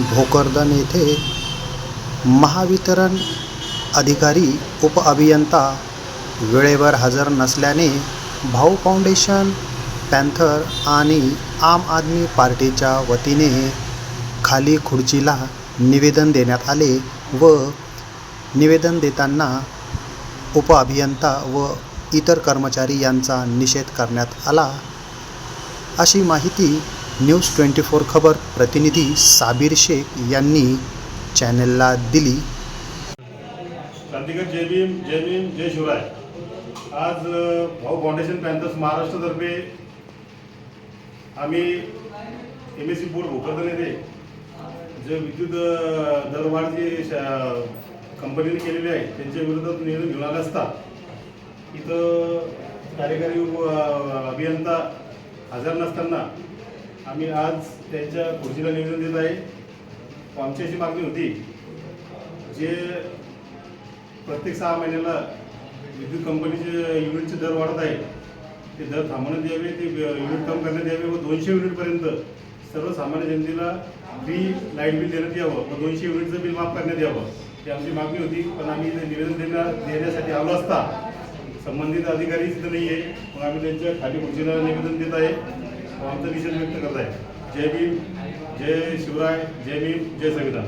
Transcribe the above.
भोकरदन येथे महावितरण अधिकारी उपअभियंता वेळेवर हजर नसल्याने भाऊ फाउंडेशन पॅन्थर आणि आम आदमी पार्टीच्या वतीने खाली खुर्चीला निवेदन देण्यात आले व निवेदन देताना उपअभियंता व इतर कर्मचारी यांचा निषेध करण्यात आला. अशी माहिती न्यूज ट्वेंटी फोर खबर प्रतिनिधी साबीर शेख यांनी चॅनलला दिली. क्रांतिकर जय भीम जय भीम जय शिवराय. आज भाऊ फाउंडेशन पॅन्थर्स महाराष्ट्रतर्फे आम्ही M S C board Bhokardan येथे जे विद्युत दरवाढ जी श- कंपनीने केलेली आहे त्यांच्या विरोधात निवेदन घेऊन आलं असता. इथं कार्यकारी उप अभियंता हजर नसताना आम्ही आज त्यांच्या खुर्चीला निवेदन देत आहे. आमची अशी मागणी होती जे प्रत्येक सहा महिन्याला विद्युत कंपनीचे युनिटचे दर वाढत आहे ते दर थांबवण्यात यावे ते युनिट कम करण्यात यावे व दोनशे युनिटपर्यंत सर्वसामान्य जनतेला फ्री लाइट बिल देण्यात यावं व दोनशे युनिटचं बिल माफ करण्यात यावं ही आमची मागणी होती. पण आम्ही निवेदन देण्या देण्यासाठी आलो असता संबंधित अधिकारी तिथं नाही आहे मग आम्ही त्यांच्या खाली खुर्चीला निवेदन देत आहे. आमचा निषेध व्यक्त करत आहे जय भीम जय शिवराय जय भीम जय संविधान.